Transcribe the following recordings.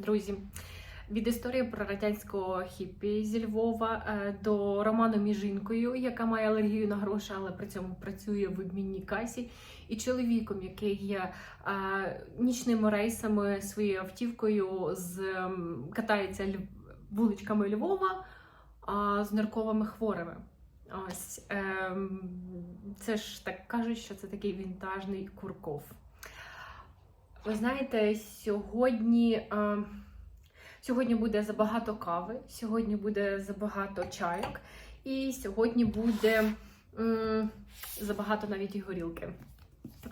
друзі. Від історії про радянського хіпі зі Львова е, до роману між яка має алергію на гроші, але при цьому працює в обмінній касі, і чоловіком, який є е, нічними рейсами своєю автівкою з катається вуличками Львова з нирковими хворими. Ось ем, це ж так кажуть, що це такий вінтажний курков. Ви знаєте, сьогодні, е, сьогодні буде забагато кави, сьогодні буде забагато чайок, і сьогодні буде м, забагато навіть і горілки.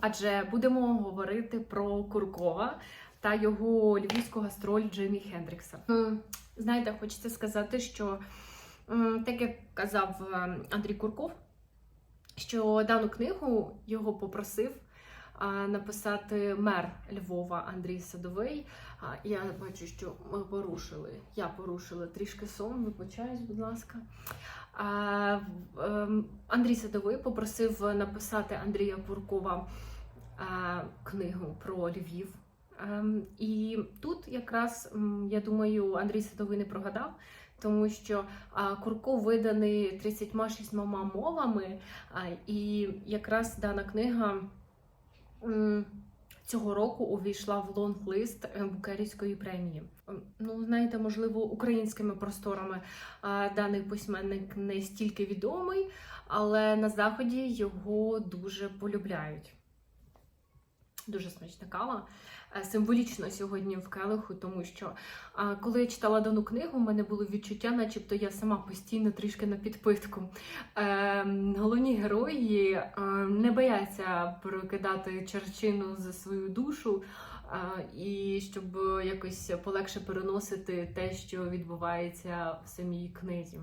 Адже будемо говорити про Куркова та його львівську гастроль Джимі Хендрікса. Знаєте, хочеться сказати, що так як казав е, Андрій Курков, що дану книгу його попросив а, написати мер Львова Андрій Садовий. Я бачу, що ми порушили. Я порушила трішки сон, вибачаюсь, будь ласка. Ем, Андрій Садовий попросив написати Андрія Куркова книгу про Львів. Ем, І тут якраз я думаю, Андрій Садовий не прогадав, тому що Курков виданий 36 мовами, і якраз дана книга цього року увійшла в лонг-лист е, Букерівської премії. Ем, Ну, знаєте, можливо, українськими просторами даний письменник не стільки відомий, але на заході його дуже полюбляють. Дуже смачна кава. Е, Символічно сьогодні в келиху, тому що коли я читала дану книгу, в мене було відчуття, начебто я сама постійно трішки на підпитку. Е, головні герої е, не бояться прокидати черчину за свою душу, е, і щоб якось полегше переносити те, що відбувається в самій книзі.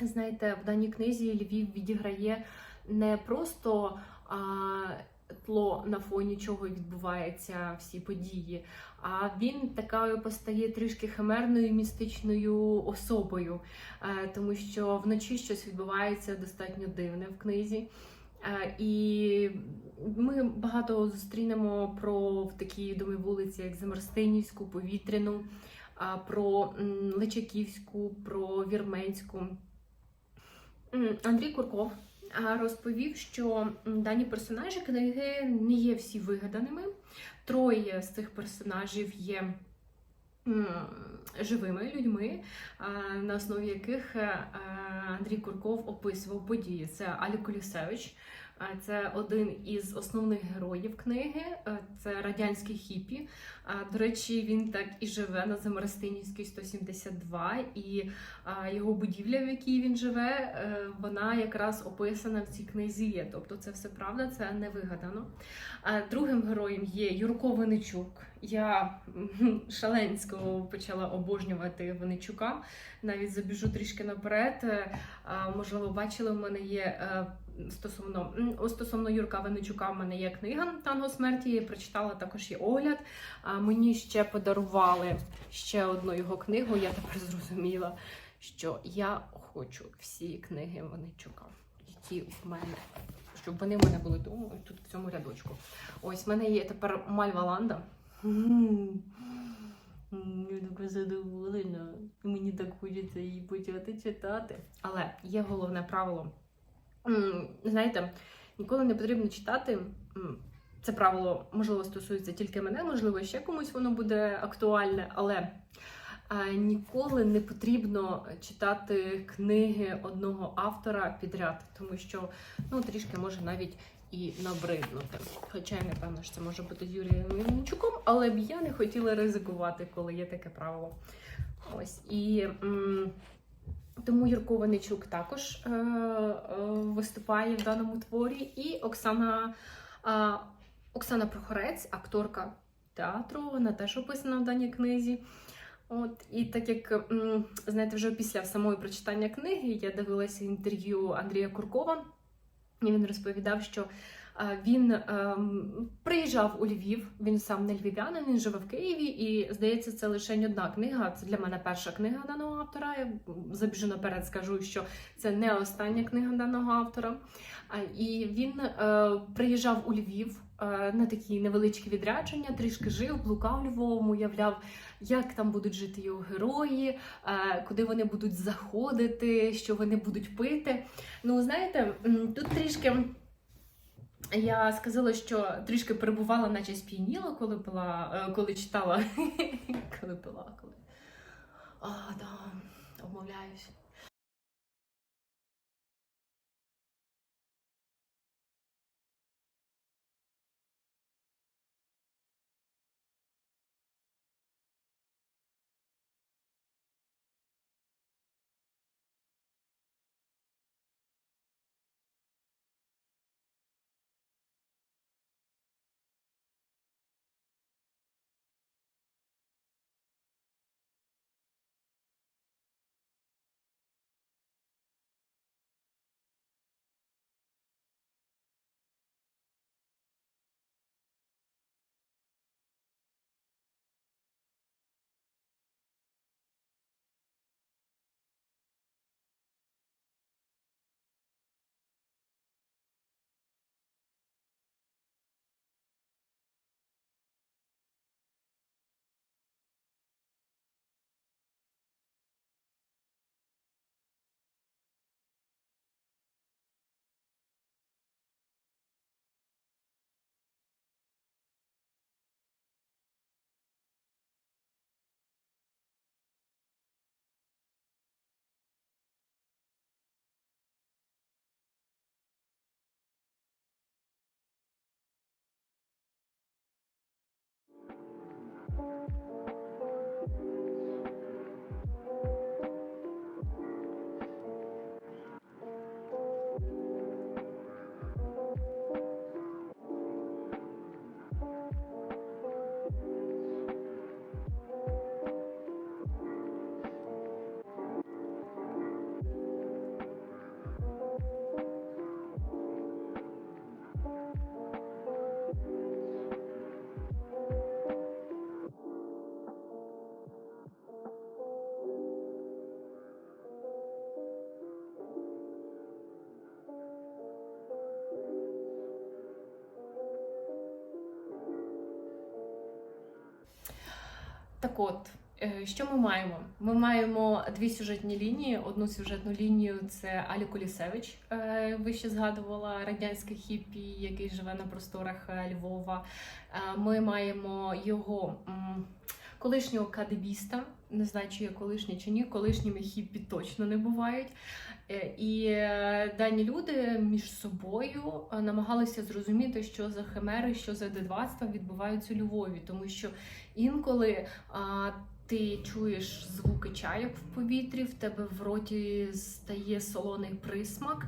Знаєте, в даній книзі Львів відіграє не просто а, тло на фоні чого відбуваються всі події, а він такою постає трішки химерною містичною особою, е, тому що вночі щось відбувається достатньо дивне в книзі. Е, І ми багато зустрінемо про в такій відомій вулиці, як Замерстинівську, Повітряну, про Личаківську, про Вірменську. Андрій Курков розповів, що дані персонажі книги не є всі вигаданими. Троє з цих персонажів є живими людьми, на основі яких е, Андрій Курков описував події. Це Алі Колісевич. Це один із основних героїв книги, е, це радянський хіпі. До речі, він так і живе на Замарстинівській 172, і його будівля, в якій він живе, е, вона якраз описана в цій книзі. є. Тобто це все правда, це не вигадано. Другим героєм є Юрко Винничук. Я шаленсько почала обожнювати Винничука. Навіть забіжу трішки наперед. Е, Можливо, бачили, в мене є стосовно стосовно Юрка Винничука, в мене є книга Танго смерті. Я прочитала також є огляд. А мені ще подарували ще одну його книгу. Я тепер зрозуміла, що я хочу всі книги Винничука, які в мене. Щоб вони в мене були ось тут в цьому рядочку. Ось в мене є тепер Мальва Ланда. Я така задоволена. Мені так хочеться її почати читати. Але є головне правило. Знаєте, ніколи не потрібно читати. Це правило, можливо, стосується тільки мене, можливо, ще комусь воно буде актуальне, але ніколи не потрібно читати книги одного автора підряд, тому що ну, трішки може навіть і набриднути. Хоча я не певна, що це може бути Юрієм Іванчуком, але б я не хотіла ризикувати, коли є таке правило. Ось і. м, тому Юрко Ваничук також е, е, виступає в даному творі, і Оксана, е, Оксана Прохорець, акторка театру, вона теж описана в даній книзі. От, і так як знаєте, вже після самої прочитання книги я дивилася інтерв'ю Андрія Куркова, і він розповідав, що Він ем, приїжджав у Львів, він сам не львів'янин, він живе в Києві, і здається, це лише одна книга. Це для мене перша книга даного автора. Я забіжу наперед, скажу, що це не остання книга даного автора. І він е, приїжджав у Львів е, на такі невеличкі відрядження, трішки жив, блукав Львовом, уявляв, як там будуть жити його герої, е, куди вони будуть заходити, що вони будуть пити. Ну, знаєте, тут трішки. Я сказала, що трішки перебувала, наче сп'яніла, коли пила, е, коли читала, коли пила, коли. А, да, обмовляюсь. Так от, е, що ми маємо? Ми маємо дві сюжетні лінії. Одну сюжетну лінію це Алі Колісевич. вище Ви ще згадувала радянський хіпі, який живе на просторах е, Львова. Е, Ми маємо його колишнього кадебіста. Не знаю, чи є колишні чи ні. Колишніми хіппі точно не бувають. Е, І е, дані люди між собою е, намагалися зрозуміти, що за химери, що за дедвацтва відбуваються у Львові, тому що інколи ти чуєш звуки чайок в повітрі, в тебе в роті стає солоний присмак,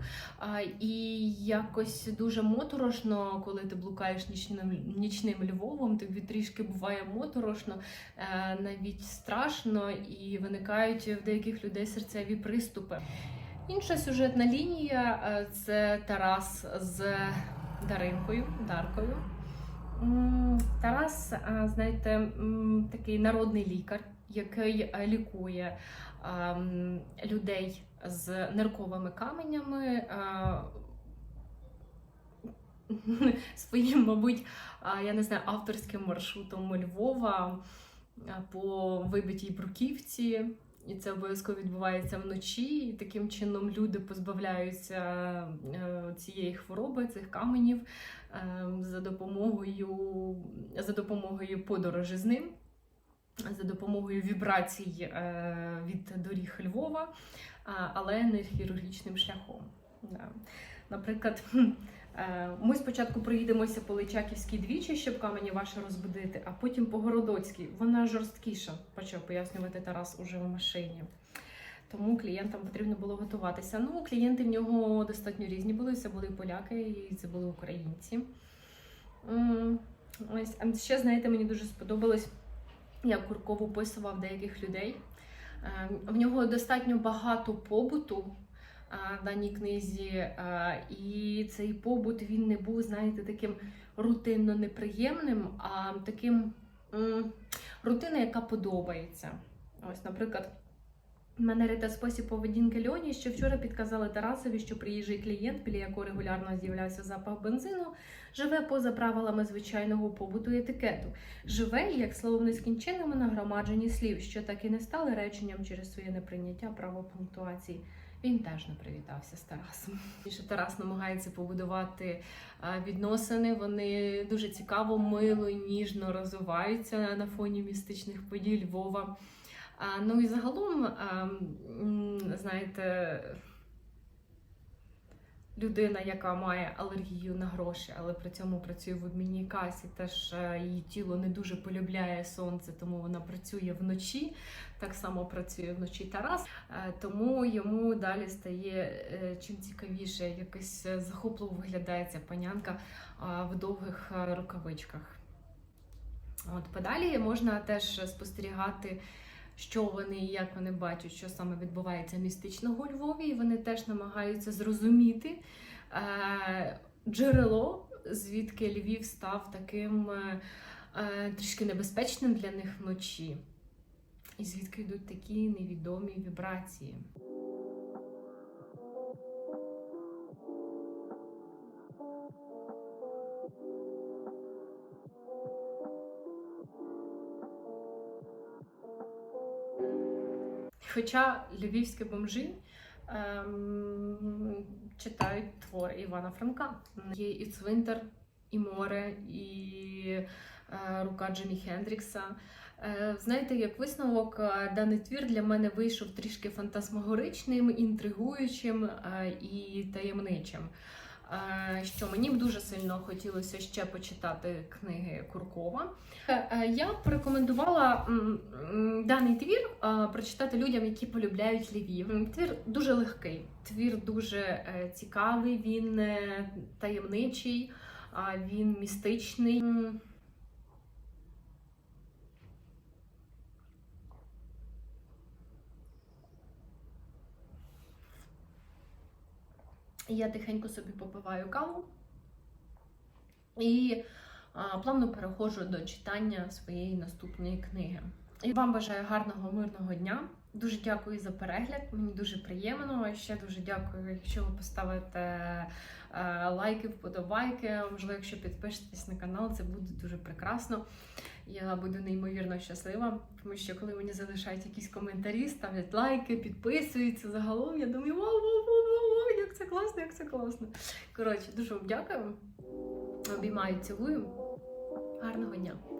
і якось дуже моторошно, коли ти блукаєш нічним, нічним Львовом, тобі трішки буває моторошно, е, навіть страшно, і виникають в деяких людей серцеві приступи. Інша сюжетна лінія е, це Тарас з Даринкою, Даркою. Тарас, знаєте, такий народний лікар, який е, лікує людей з нирковими каменями. Своїм, мабуть, я не знаю, авторським маршрутом Львова по вибитій бруківці. І це обов'язково відбувається вночі. І таким чином люди позбавляються е, цієї хвороби, цих каменів е, за допомогою, за допомогою подорожі з ним, за допомогою вібрацій е, від доріг Львова, але не хірургічним шляхом. Наприклад, ми спочатку проїдемося по Личаківській двічі, щоб камені ваші розбудити, а потім по Городоцькій. Вона жорсткіша, почав пояснювати Тарас уже в машині. Тому клієнтам потрібно було готуватися. Ну, клієнти в нього достатньо різні були. Це були поляки, і це були українці. Ось, ще, знаєте, мені дуже сподобалось, як Курков описував деяких людей. Е, В нього достатньо багато побуту, в даній книзі. І цей побут він не був, знаєте, таким рутинно неприємним, а таким рутина, яка подобається. Ось, наприклад. Манери та спосіб поведінки Льоні, що вчора підказали Тарасові, що приїжджий клієнт, біля якого регулярно з'являвся запах бензину, живе поза правилами звичайного побуту і етикету. Живе, як словом нескінченному нагромадженні слів, що так і не стали реченням через своє неприйняття права пунктуації. Він теж не привітався з Тарасом. Що Тарас намагається побудувати відносини. Вони дуже цікаво, мило ніжно розвиваються на фоні містичних подій Львова. Ну і загалом, знаєте, людина, яка має алергію на гроші, але при цьому працює в обмінній касі, теж е, її тіло не дуже полюбляє сонце, тому вона працює вночі. Так само працює вночі Тарас, Е, тому йому далі стає е, чим цікавіше, якось захопливо виглядає ця панянка в довгих рукавичках. От подалі можна теж спостерігати що вони і як вони бачать, що саме відбувається містичного у Львові, і вони теж намагаються зрозуміти е, джерело, звідки Львів став таким е, е, трішки небезпечним для них вночі. І звідки йдуть такі невідомі вібрації. Хоча львівські бомжі ем, читають твори Івана Франка. Є і цвинтар, і море, і е, рука Джимі Хендрікса. Е, знаєте, як висновок, е, даний твір для мене вийшов трішки фантасмагоричним, інтригуючим е, і таємничим. Е, Що мені б дуже сильно хотілося ще почитати книги Куркова. Е, е, Я б порекомендувала даний твір прочитати людям, які полюбляють Львів. Твір дуже легкий, твір дуже цікавий, він таємничий, він містичний. Я тихенько собі попиваю каву і плавно переходжу до читання своєї наступної книги. І вам бажаю гарного мирного дня. Дуже дякую за перегляд. Мені дуже приємно. Ще дуже дякую, якщо ви поставите е, лайки, вподобайки. Можливо, якщо підпишетесь на канал, це буде дуже прекрасно. Я буду неймовірно щаслива, тому що коли мені залишають якісь коментарі, ставлять лайки, підписуються загалом, я думаю, вау, це класно, як це класно. Коротше, дуже вам дякую. Обіймаю, цілую. Гарного дня!